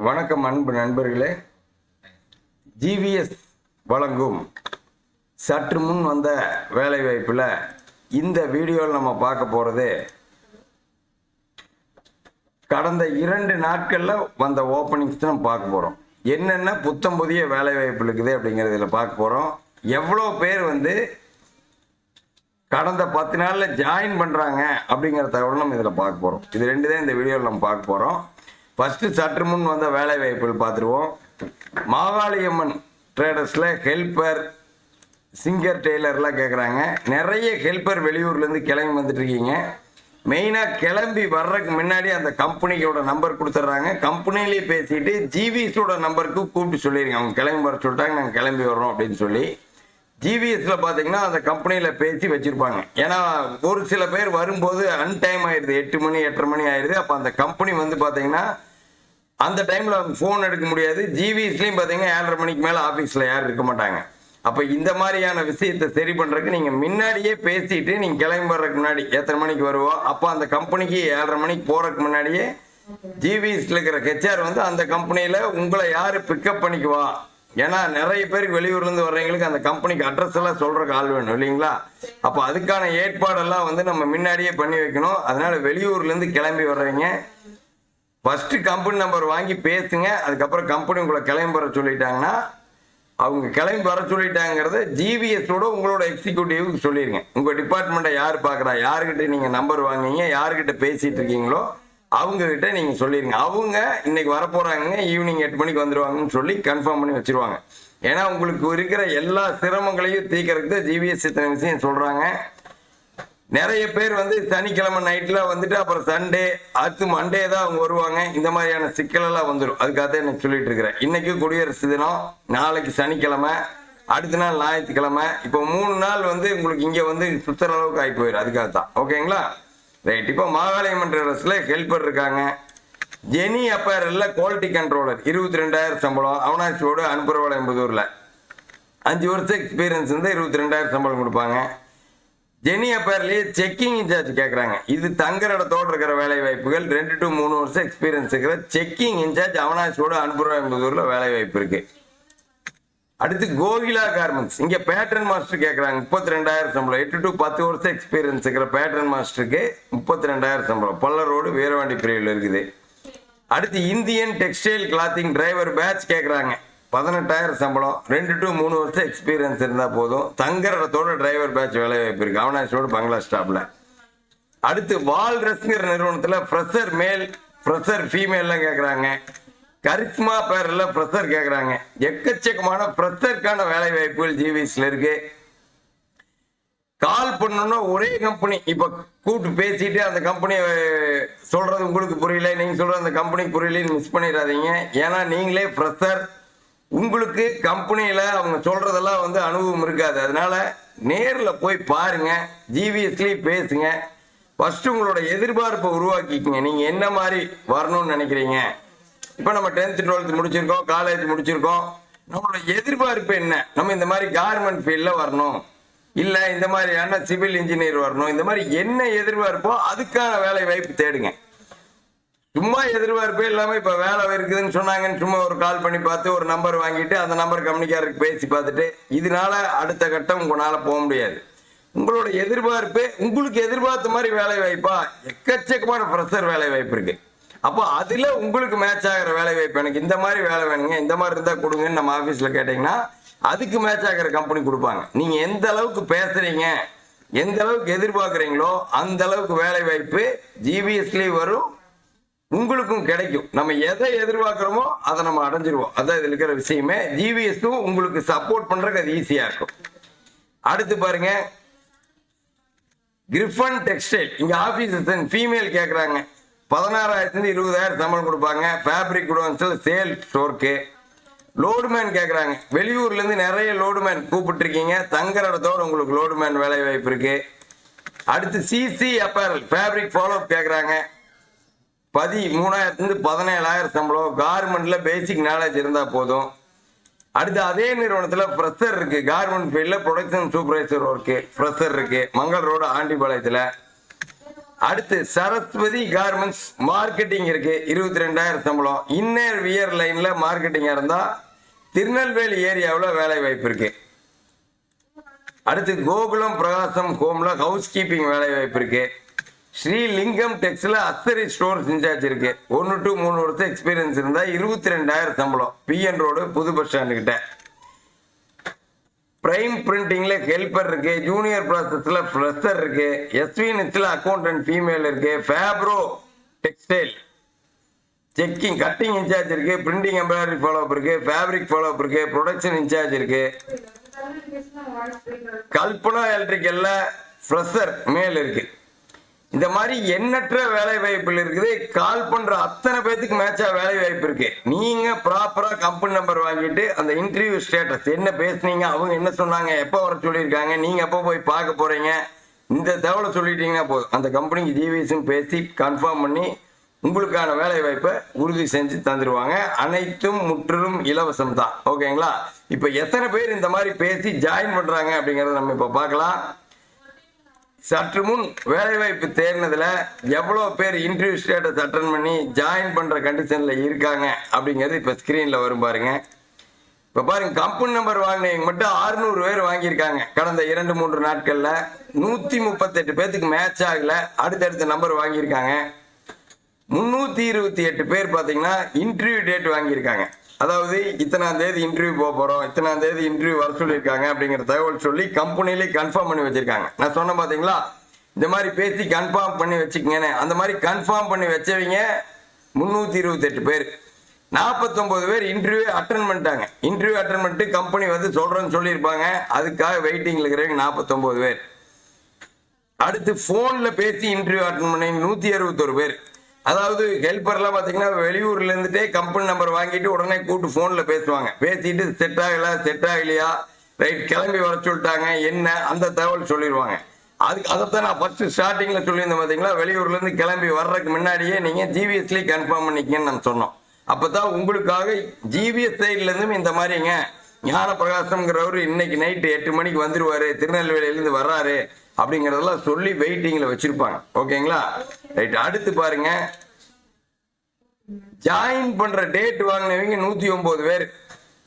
வணக்கம் அன்பு நண்பர்களே. ஜிவிஎஸ் வழங்கும் சற்று முன் வந்த வேலைவாய்ப்பில் இந்த வீடியோவில் நம்ம பார்க்க போகிறது கடந்த இரண்டு நாட்களில் வந்த ஓப்பனிங்ஸ் நம்ம பார்க்க போகிறோம் என்னென்ன புத்தம் புதிய வேலைவாய்ப்பு இருக்குது அப்படிங்கிறதுல பார்க்க போகிறோம் எவ்வளோ பேர் வந்து கடந்த பத்து நாளில் ஜாயின் பண்ணுறாங்க அப்படிங்கிற தகவல் நம்ம இதில் பார்க்க போகிறோம் இது ரெண்டு தான் இந்த வீடியோவில் நம்ம பார்க்க போகிறோம் ஃபஸ்ட்டு சற்று முன் வந்த வேலை வாய்ப்புகள் பார்த்துருவோம். மாகாளியம்மன் ட்ரேடர்ஸில் ஹெல்பர் சிங்கர் டெய்லர்லாம் கேட்குறாங்க நிறைய ஹெல்பர் வெளியூர்லேருந்து கிளம்பி வந்துட்டு இருக்கீங்க மெயினாக கிளம்பி வர்றதுக்கு முன்னாடி அந்த கம்பெனியோட நம்பர் கொடுத்துட்றாங்க. கம்பெனிலேயே பேசிட்டு ஜிவிஎஸோட நம்பருக்கு கூப்பிட்டு சொல்லிடுங்க அவங்க கிளம்பி வர சொல்லிட்டாங்க நாங்கள் கிளம்பி வர்றோம் அப்படின்னு சொல்லி. ஜிவிஎஸில் பார்த்தீங்கன்னா அந்த கம்பெனியில் பேசி வச்சுருப்பாங்க. ஏன்னா ஒரு சில பேர் வரும்போது அன்டைம் ஆயிடுது. எட்டு மணி எட்டரை மணி ஆயிடுது. அப்போ அந்த கம்பெனி வந்து பார்த்தீங்கன்னா அந்த டைமில் ஃபோன் எடுக்க முடியாது. ஜிவிஸ்லையும் பார்த்தீங்கன்னா ஏழரை மணிக்கு மேலே ஆஃபீஸில் யாரும் இருக்க மாட்டாங்க. அப்போ இந்த மாதிரியான விஷயத்தை சரி பண்ணுறதுக்கு நீங்கள் முன்னாடியே பேசிட்டு நீங்கள் கிளம்பி வர்றதுக்கு முன்னாடி எத்தனை மணிக்கு வருவோம் அப்போ அந்த கம்பெனிக்கு ஏழரை மணிக்கு போகிறதுக்கு முன்னாடியே ஜிவிஎஸ்ல இருக்கிற ஹெச்ஆர் வந்து அந்த கம்பெனியில் உங்களை யார் பிக்கப் பண்ணிக்குவா? ஏன்னா நிறைய பேருக்கு வெளியூர்லேருந்து வர்றவங்களுக்கு அந்த கம்பெனிக்கு அட்ரஸ் எல்லாம் சொல்கிறக்கு ஆள் வேணும் இல்லைங்களா? அப்போ அதுக்கான ஏற்பாடெல்லாம் வந்து நம்ம முன்னாடியே பண்ணி வைக்கணும். அதனால வெளியூர்லேருந்து கிளம்பி வர்றவங்க ஃபர்ஸ்ட் கம்பெனி நம்பர் வாங்கி பேசுங்க அதுக்கப்புறம் கம்பெனி உங்களை கிளம்பி வர சொல்லிட்டாங்கன்னா அவங்க கிளம்பி வர சொல்லிட்டாங்கிறத ஜிவிஎஸோட உங்களோட எக்ஸிக்யூட்டிவ்க்கு சொல்லிடுங்க உங்கள் டிபார்ட்மெண்ட்டை யார் பார்க்குறா யாருக்கிட்ட நீங்கள் நம்பர் வாங்குங்க யாருக்கிட்ட பேசிகிட்டு இருக்கீங்களோ அவங்கக்கிட்ட நீங்கள் சொல்லிடுங்க அவங்க இன்னைக்கு வரப்போகிறாங்க ஈவினிங் எட்டு மணிக்கு வந்துடுவாங்கன்னு சொல்லி கன்ஃபார்ம் பண்ணி வச்சிருவாங்க. ஏன்னா உங்களுக்கு இருக்கிற எல்லா சிரமங்களையும் தீர்க்கறதுக்கு ஜிவிஎஸ் இத்தனை விஷயம் சொல்கிறாங்க நிறைய பேர் வந்து சனிக்கிழமை நைட்டில் வந்துட்டு அப்புறம் சண்டே அடுத்து மண்டே தான் அவங்க வருவாங்க. இந்த மாதிரியான சிக்கலெல்லாம் வந்துடும் அதுக்காக தான் சொல்லிட்டு இருக்கிறேன். இன்னைக்கு குடியரசு தினம் நாளைக்கு சனிக்கிழமை அடுத்த நாள் ஞாயிற்றுக்கிழமை. இப்போ மூணு நாள் வந்து உங்களுக்கு இங்கே வந்து சுத்துற அளவுக்கு ஆகி போயிடும் அதுக்காக தான். ஓகேங்களா? ரைட் இப்போ மாகாளியமன்ற அரசில் ஹெல்ப்பர் இருக்காங்க. ஜெனி அப்பேரில் குவாலிட்டி கண்ட்ரோலர் இருபத்தி ரெண்டாயிரம் சம்பளம். அவனாசி ரோடு அன்புறவளை அஞ்சு வருஷம் எக்ஸ்பீரியன்ஸ் இருந்தால் இருபத்தி ரெண்டாயிரம் சம்பளம் கொடுப்பாங்க. ஜெனிய பேர்லேயே செக்கிங் இன்சார்ஜ் கேட்குறாங்க இது தங்குற இடத்தோடு இருக்கிற வேலை வாய்ப்புகள் ரெண்டு டு மூணு வருஷம் எக்ஸ்பீரியன்ஸ் இருக்கிற செக்கிங் இன்சார்ஜ் அவனாசியோட அன்புறா வேலை வாய்ப்பு இருக்கு. அடுத்து கோகிலா கார்மெண்ட்ஸ் இங்கே பேட்டர்ன் மாஸ்டர் கேட்குறாங்க முப்பத்தி ரெண்டாயிரம் சம்பளம். எட்டு டு பத்து வருஷம் எக்ஸ்பீரியன்ஸ் இருக்கிற பேட்டர்ன் மாஸ்டருக்கு முப்பத்தி ரெண்டாயிரம் சம்பளம். பல்ல ரோடு வீரவாண்டி பிரிவில் இருக்குது. அடுத்து Indian textile clothing driver batch கேட்குறாங்க பதினெட்டாயிரம் சம்பளம் ரெண்டு டு மூணு வருஷம் எக்ஸ்பீரியன்ஸ் இருந்தால் போதும். தங்குற இடத்தோட டிரைவர் பேட்ச் வேலை வாய்ப்பு இருக்கு. அவனாசியோட பங்களா ஸ்டாப்ல அடுத்து வால்ரஸ்ங்கிற நிறுவனத்தில் ஃப்ரெஷர் மேல் ஃப்ரெஷர் ஃபீமேல்லாம் கேட்குறாங்க கரிஸ்மா பேரில் ஃப்ரெஷர் கேட்குறாங்க எக்கச்சக்கமான ஃப்ரெஷருக்கான வேலை வாய்ப்புகள் ஜிவிஎஸ்ல இருக்கு. கால் பண்ணணும்னா ஒரே கம்பெனி இப்போ கூப்பிட்டு பேசிட்டு அந்த கம்பெனியை சொல்றது உங்களுக்கு புரியல. நீங்க சொல்ற அந்த கம்பெனிக்கு புரியலன்னு மிஸ் பண்ணிடாதீங்க. ஏன்னா நீங்களே ஃப்ரெஷர் உங்களுக்கு கம்பெனியில் அவங்க சொல்கிறதெல்லாம் வந்து அனுபவம் இருக்காது. அதனால் நேரில் போய் பாருங்கள் ஜிவிஎஸ்லயும் பேசுங்க. ஃபஸ்ட்டு உங்களோட எதிர்பார்ப்பை உருவாக்கிக்கங்க. நீங்கள் என்ன மாதிரி வரணும்னு நினைக்கிறீங்க? இப்போ நம்ம டென்த்து டுவெல்த்து முடிச்சிருக்கோம் காலேஜ் முடிச்சிருக்கோம். நம்மளோட எதிர்பார்ப்பு என்ன? நம்ம இந்த மாதிரி கார்மெண்ட் ஃபீல்டில் வரணும். இல்லை இந்த மாதிரியான சிவில் இன்ஜினியர் வரணும். இந்த மாதிரி என்ன எதிர்பார்ப்போ அதுக்கான வேலை வாய்ப்பு தேடுங்க. சும்மா எதிர்பார்ப்பே இல்லாம இப்ப வேலை இருக்குதுன்னு சொன்னாங்கன்னு சும்மா ஒரு கால் பண்ணி பார்த்து ஒரு நம்பர் வாங்கிட்டு அந்த நம்பர் கம்பெனிக்காரருக்கு பேசி பார்த்துட்டு இதனால அடுத்த கட்டம் உங்களால போக முடியாது. உங்களோட எதிர்பார்ப்பு உங்களுக்கு எதிர்பார்த்த மாதிரி வேலை வாய்ப்பா எக்கச்சக்கமான ப்ரெஷர் வேலை வாய்ப்பு இருக்கு. அப்போ அதுல உங்களுக்கு மேட்ச் ஆகிற வேலை வாய்ப்பு எனக்கு இந்த மாதிரி வேலை வேணுங்க இந்த மாதிரி இருந்தா கொடுங்கன்னு நம்ம ஆபீஸ்ல கேட்டீங்கன்னா அதுக்கு மேட்ச் ஆகிற கம்பெனி கொடுப்பாங்க. நீங்க எந்த அளவுக்கு பேசுறீங்க எந்த அளவுக்கு எதிர்பார்க்குறீங்களோ அந்த அளவுக்கு வேலை வாய்ப்பு ஜிபிஎஸ்லேயும் வரும் உங்களுக்கும் கிடைக்கும். நம்ம எதை எதிர்பார்க்குறோமோ அதை நம்ம அடைஞ்சிருவோம். அதான் இதில் இருக்கிற விஷயமே. ஜிவிஎஸ்க்கும் உங்களுக்கு சப்போர்ட் பண்ணுறதுக்கு அது ஈஸியாக இருக்கும். அடுத்து பாருங்க. கிரிஃபன் டெக்ஸ்டைல் இங்கே ஆபீஸ் ஃபீமேல் கேட்குறாங்க பதினாறாயிரத்துலேருந்து இருபதாயிரம் சம்பளம் கொடுப்பாங்க. ஃபேப்ரிக் குடோன்ஸில் சேல் ஸ்டோர்க்கு லோடுமேன் கேட்குறாங்க வெளியூர்லேருந்து நிறைய லோடுமேன் கூப்பிட்டுருக்கீங்க. தங்குற இடத்தோடு உங்களுக்கு லோடுமேன் வேலை வாய்ப்பு இருக்குது அடுத்து சிசி அப்பேரல் ஃபேப்ரிக் ஃபாலோ கேட்குறாங்க பதி மூணாயிரத்துலேருந்து பதினேழாயிரம் சம்பளம். கார்மெண்ட்ல பேசிக் நாலேஜ் இருந்தால் போதும். அடுத்து அதே நிறுவனத்தில் ஃப்ரெஷர் இருக்கு. கார்மெண்ட் ஃபீல்டில் ப்ரொடக்ஷன் சூப்பர்வைசர் ஒர்க்கு ஃப்ரெஷர் இருக்கு. மங்கள் ரோடு ஆண்டிபாளையத்தில். அடுத்து சரஸ்வதி கார்மெண்ட்ஸ் மார்க்கெட்டிங் இருக்கு. இருபத்தி ரெண்டாயிரம் சம்பளம் இன்னர் வியர் லைன்ல மார்க்கெட்டிங்காக இருந்தால் திருநெல்வேலி ஏரியாவில் வேலை வாய்ப்பு இருக்கு. அடுத்து கோகுலம் பிரகாசம் ஹோம்ல ஹவுஸ் கீப்பிங் வேலை வாய்ப்பு இருக்கு. ஸ்ரீலிங்கம் டெக்ஸ்ல அத்தரி ஸ்டோர்ஸ் இன்சார்ஜ் இருக்கு. ஒன்று டு மூணு வருஷம் எக்ஸ்பீரியன்ஸ் இருந்தா இருபத்தி ரெண்டாயிரம் சம்பளம் பிஎன் ரோடு புது பஸ் ஸ்டாண்டு கிட்ட. பிரைம் பிரிண்டிங்ல ஹெல்பர் இருக்கு. ஜூனியர் ப்ராசஸ்ல ஃப்ரெஷர் இருக்கு. எஸ்விஎன்எஸ்ல அக்கௌண்டன்ட் ஃபீமேல் இருக்கு. Fabro textile checking cutting in charge இருக்கு. பிரிண்டிங் எம்ப்ராய்டரி ஃபாலோ அப் இருக்கு. ஃபேப்ரிக் ஃபாலோ அப் இருக்கு. ப்ரொடக்ஷன் இன்சார்ஜ் இருக்கு கல்பனா எலக்ட்ரிக்கல்ல ஃப்ரெஷர் மேல் இருக்கு. இந்த மாதிரி எண்ணற்ற வேலை வாய்ப்புகள் இருக்குது. கால் பண்ற அத்தனை பேத்துக்கு மேட்சா வேலை வாய்ப்பு இருக்கு. நீங்க ப்ராப்பரா கம்பெனி நம்பர் வாங்கிட்டு அந்த இன்டர்வியூ ஸ்டேட்டஸ் என்ன பேசுனீங்க அவங்க என்ன சொன்னாங்க எப்போ வர சொல்லியிருக்காங்க நீங்க எப்போ போய் பார்க்க போறீங்க இந்த தகவலை சொல்லிட்டீங்கன்னா போதும். அந்த கம்பெனிக்கு ஜிவிஎஸ்ன்னு பேசி கன்ஃபார்ம் பண்ணி உங்களுக்கான வேலை வாய்ப்பை உறுதி செஞ்சு தந்துடுவாங்க அனைத்தும் முற்றிலும் இலவசம் தான் ஓகேங்களா இப்போ எத்தனை பேர் இந்த மாதிரி பேசி ஜாயின் பண்றாங்க அப்படிங்கிறத நம்ம இப்போ பார்க்கலாம். சற்று முன் வேலைவாய்ப்பு தேர்னதுல எவ்வளோ பேர் இன்டர்வியூ ஸ்டேட்டஸ் அட்டன் பண்ணி ஜாயின் பண்ற கண்டிஷன்ல இருக்காங்க அப்படிங்கிறது இப்போ ஸ்கிரீன்ல வரும் பாருங்க. இப்போ பாருங்க கம்பெனி நம்பர் வாங்கினவங்க மட்டும் 600 பேர் வாங்கியிருக்காங்க கடந்த இரண்டு மூன்று நாட்கள்ல. நூத்தி முப்பத்தெட்டு பேத்துக்கு மேட்ச் ஆகல அடுத்தடுத்த நம்பர் வாங்கியிருக்காங்க. முன்னூத்தி இருபத்தி எட்டு பேர் பாத்தீங்கன்னா இன்டர்வியூ டேட் வாங்கியிருக்காங்க. அதாவது இத்தனாம் தேதி இன்டர்வியூ போக போறோம் இத்தனாம் தேதி இன்டர்வியூ வர சொல்லியிருக்காங்க அப்படிங்கிற தகவல் சொல்லி கம்பெனிலே கன்ஃபார்ம் பண்ணி வச்சிருக்காங்க. நான் சொன்ன பாத்தீங்களா? இந்த மாதிரி பேசி கன்ஃபார்ம் பண்ணி வச்சுக்கங்கன்னு. அந்த மாதிரி கன்ஃபார்ம் பண்ணி வச்சவங்க முன்னூத்தி இருபத்தி எட்டு பேர். நாற்பத்தொன்பது பேர் இன்டர்வியூ அட்டன் பண்ணிட்டாங்க. இன்டர்வியூ அட்டன் பண்ணிட்டு கம்பெனி வந்து சொல்றேன்னு சொல்லியிருப்பாங்க. அதுக்காக வெயிட்டிங்ல இருக்கிறவங்க நாற்பத்தொன்பது பேர். அடுத்து ஃபோனில் பேசி இன்டர்வியூ அட்டன் பண்ணி நூற்றி அறுபத்தொரு பேர். அதாவது ஹெல்ப்பர்லாம் பார்த்தீங்கன்னா வெளியூர்ல இருந்துட்டே கம்பெனி நம்பர் வாங்கிட்டு உடனே கூட்டு ஃபோனில் பேசுவாங்க. பேசிட்டு செட் ஆகல செட் ஆகலையா? ரைட் கிளம்பி வர சொல்லிட்டாங்க என்ன? அந்த தகவல் சொல்லிடுவாங்க அதுக்கு அதைத்தான் நான் ஃபர்ஸ்ட் ஸ்டார்டிங்கில் சொல்லியிருந்தேன் பார்த்தீங்களா வெளியூர்லேருந்து கிளம்பி வர்றதுக்கு முன்னாடியே நீங்கள் ஜிவிஎஸ்லேயே கன்ஃபார்ம் பண்ணிக்கங்கன்னு நம்ம சொன்னோம். அப்பதான் உங்களுக்காக ஜிவிஎஸ் சைட்லேருந்தும் இந்த மாதிரிங்க. ஞான பிரகாசம்ங்கிறவர் இன்னைக்கு நைட்டு எட்டு மணிக்கு வந்துடுவார் திருநெல்வேலியிலேருந்து வர்றாரு. அப்படிங்கறதெல்லாம் சொல்லி வெயிட்டிங்ல வச்சிருப்பாங்க. ஓகேங்களா ரைட் அடுத்து பாருங்க. ஜாயின் பண்ற டேட் வாங்கினவங்க நூத்தி ஒன்பது பேர்.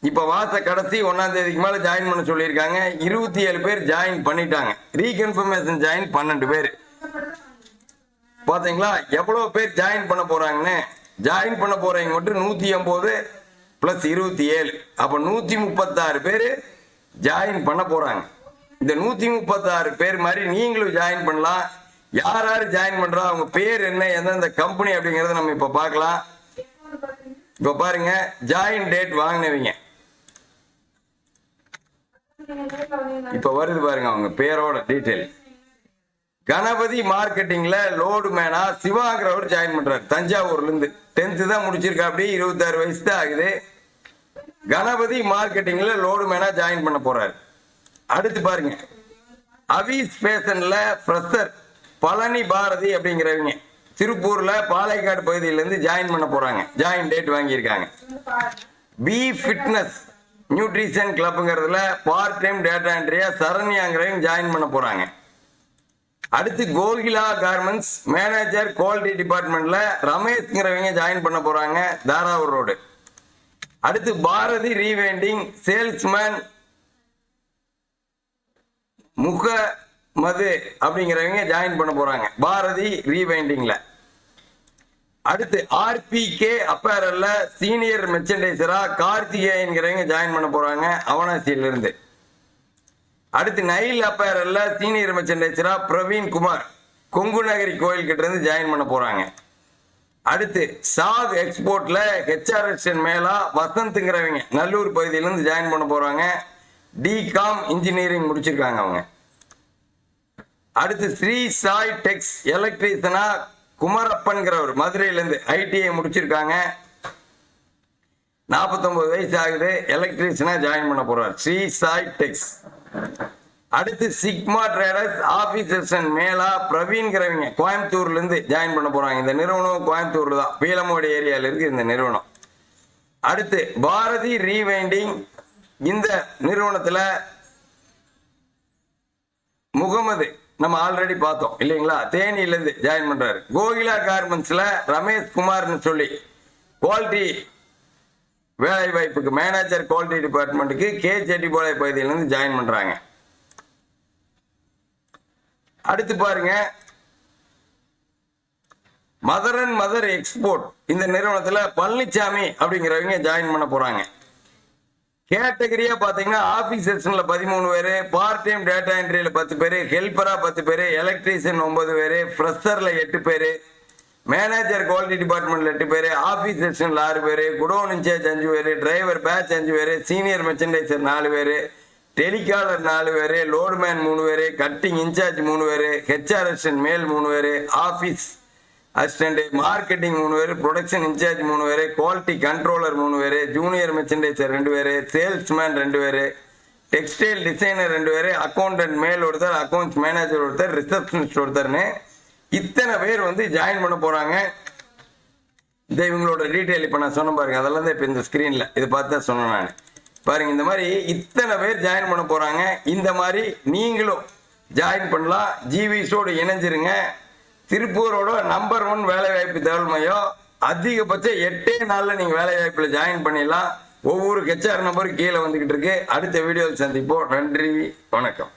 இப்ப வாச கடைசி ஒன்னாம் தேதிக்கு மேல ஜாயின் பண்ண சொல்லியிருக்காங்க. இருபத்தி ஏழு பேர் ஜாயின் பண்ணிட்டாங்க. ரீகன்ஃபர்மேஷன் ஜாயின் பன்னெண்டு பேர். பாத்தீங்களா? எவ்வளவு பேர் ஜாயின் பண்ண போறாங்கன்னு? ஜாயின் பண்ண போறவங்க மட்டும் நூத்தி எண்பது பிளஸ் இருபத்தி ஏழு. அப்ப நூத்தி முப்பத்தாறு பேர் ஜாயின் பண்ண போறாங்க. இந்த நூத்தி முப்பத்தாறு பேர் மாதிரி நீங்களும் ஜாயின் பண்ணலாம். யார் யார் ஜாயின் பண்றா அவங்க பேர் என்ன எந்தெந்த கம்பெனி அப்படிங்கறத நம்ம இப்ப பார்க்கலாம். இப்ப பாருங்க ஜாயின் டேட் வாங்கினவங்க. இப்ப வருது பாருங்க அவங்க பேரோட டீட்டெயில் கணபதி மார்க்கெட்டிங்ல லோடு மேனா சிவாங்கிறவர் ஜாயின் பண்றாரு தஞ்சாவூர்ல இருந்து டென்த்து தான் முடிச்சிருக்கா அப்படி இருபத்தாறு வயசு தான் ஆகுது. கணபதி மார்க்கெட்டிங்ல லோடு மேனா ஜாயின் பண்ண போறாரு. அடுத்து பாருங்க. அவிஸ் ஃபேஷனில் ஃப்ரெஷர் பழனி பாரதி அப்படிங்கிறவங்க. திருப்பூர்ல பாலைக்காடு பகுதியிலேருந்து ஜாயின் பண்ண போறாங்க. ஜாயின் டேட் வாங்கியிருக்காங்க. பி ஃபிட்னஸ் நியூட்ரிஷன் கிளப்புங்கிறதுல பார்ட் டைம் டேட்டா என்ட்ரியா சரண்யாங்கிறவங்க ஜாயின் பண்ண போறாங்க. அடுத்து கோகிலா கார்மெண்ட்ஸ் மேனேஜர் குவாலிட்டி டிபார்ட்மெண்ட்ல ரமேஷ்ங்கிறவங்க ஜாயின் பண்ண போறாங்க. தாராவூர் ரோடு அடுத்து பாரதி ரீவைண்டிங் சேல்ஸ்மேன் முக மது அப்படிங்கிறவங்க ஜாயின் பண்ண போறாங்க. பாரதி ரீவைண்டிங்ல அடுத்து ஆர்பிகே அப்பேரல்ல சீனியர் மெர்ச்சன்டைசரா கார்த்திகேயன்கிறவங்க ஜாயின் பண்ண போறாங்க அவனாசியில இருந்து அடுத்து நைல் அப்பேரல்ல சீனியர் மெர்ச்சன்டைசரா பிரவீன் குமார் கொங்கு நகரி கோயில் கிட்ட இருந்து ஜாயின் பண்ண போறாங்க. அடுத்து சாக் எக்ஸ்போர்ட்ல ஹெச்ஆர்எஸ்என் மேலா வசந்த்ங்கிறவங்க நல்லூர் பகுதியிலிருந்து ஜாயின் பண்ண போறாங்க. டிகாம் இன்ஜினியரிங் முடிச்சிருக்காங்க அவங்க. அடுத்து ஸ்ரீ சாய் டெக்ஸ் எலக்ட்ரீஷனா குமரப்பன்கிறவர். மதுரையிலேருந்து ஐடிஐ முடிச்சிருக்காங்க. 49 வயசு ஆகுது. எலக்ட்ரீஷியனா ஜாயின் பண்ண போறார். ஸ்ரீ சாய் டெக்ஸ். அடுத்து சிக்மா ட்ரேடர்ஸ் ஆபீசர்ஸ் அண்ட் மேலா பிரவீன்கிறவங்க. கோயம்புத்தூர்ல இருந்து ஜாயின் பண்ண போறாங்க. இந்த நிறுவனம் கோயம்புத்தூர்ல தான். பீலமோடு ஏரியால இருக்கு இந்த நிறுவனம். அடுத்து பாரதி ரீவைண்டிங் இந்த நிறுவனத்தில் முகமது நம்ம ஆல்ரெடி பார்த்தோம் இல்லைங்களா? தேனியிலேருந்து ஜாயின் பண்ணுறாரு கோகிலா கார்மெண்ட்ஸில் ரமேஷ் குமார்னு சொல்லி குவாலிட்டி வேலை வாய்ப்புக்கு மேனேஜர் குவாலிட்டி டிபார்ட்மெண்ட்டுக்கு கே. செட்டிபாளைய பகுதியிலேருந்து ஜாயின் பண்ணுறாங்க அடுத்து பாருங்க மதர் அண்ட் மதர் எக்ஸ்போர்ட் இந்த நிறுவனத்தில் பழனிசாமி அப்படிங்கிறவங்க ஜாயின் பண்ண போகிறாங்க கேட்டகரியா பாத்தீங்கன்னா ஆபீஸ் செக்ஷன்ல பதிமூணு பேரு பார்ட் டைம் டேட்டா என்ட்ரியில பத்து பேரு ஹெல்பரா பத்து பேரு எலக்ட்ரீஷியன் ஒன்பது பேரு ஃப்ரெஷர்ல எட்டு பேரு மேனேஜர் குவாலிட்டி டிபார்ட்மெண்ட்ல எட்டு பேரு ஆபீஸ் செக்ஷன்ல ஆறு பேரு குடோன் இன்சார்ஜ் அஞ்சு பேரு டிரைவர் பேட்ச் அஞ்சு பேரு சீனியர் மெர்ச்சன்டைசர் நாலு பேரு டெலிகாலர் நாலு பேரு லோடுமேன் மூணு பேரு கட்டிங் இன்சார்ஜ் மூணு பேரு ஹெச்ஆர் மேல் மூணு பேரு ஆபீஸ் அசிஸ்டன்ட் மார்க்கெட்டிங் மூணு பேர் ப்ரொடக்ஷன் இன்சார்ஜ் மூணு பேர் குவாலிட்டி கண்ட்ரோலர் மூணு பேர் ஜூனியர் மெர்ச்சன்டைசர் ரெண்டு பேர் சேல்ஸ்மேன் ரெண்டு பேர் டெக்ஸ்டைல் டிசைனர் ரெண்டு பேர் அக்கௌண்டன்ட் மேல் ஒருத்தர் அக்கௌண்ட்ஸ் மேனேஜர் ஒருத்தர் ரிசப்ஷனிஸ்ட் ஒருத்தர்னு இத்தனை பேர் வந்து ஜாயின் பண்ண போகிறாங்க இந்த இவங்களோட டீட்டெயில் இப்போ நான் சொன்ன பாருங்க. அதெல்லாம் தான் இப்போ இந்த ஸ்க்ரீனில் இது பார்த்து தான் சொன்னேன் நான். பாருங்க இந்த மாதிரி இத்தனை பேர் ஜாயின் பண்ண போகிறாங்க இந்த மாதிரி நீங்களும் ஜாயின் பண்ணலாம். ஜிவிஸோடு இணைஞ்சிருங்க. திருப்பூரோட நம்பர் ஒன் வேலைவாய்ப்பு தகவல் மையம். அதிகபட்சம் எட்டே நாளில் நீங்கள் வேலைவாய்ப்பில் ஜாயின் பண்ணிடலாம். ஒவ்வொரு ஹெச்ஆர் நம்பரும் கீழே வந்துக்கிட்டு இருக்கு. அடுத்த வீடியோவில் சந்திப்போம். நன்றி. வணக்கம்.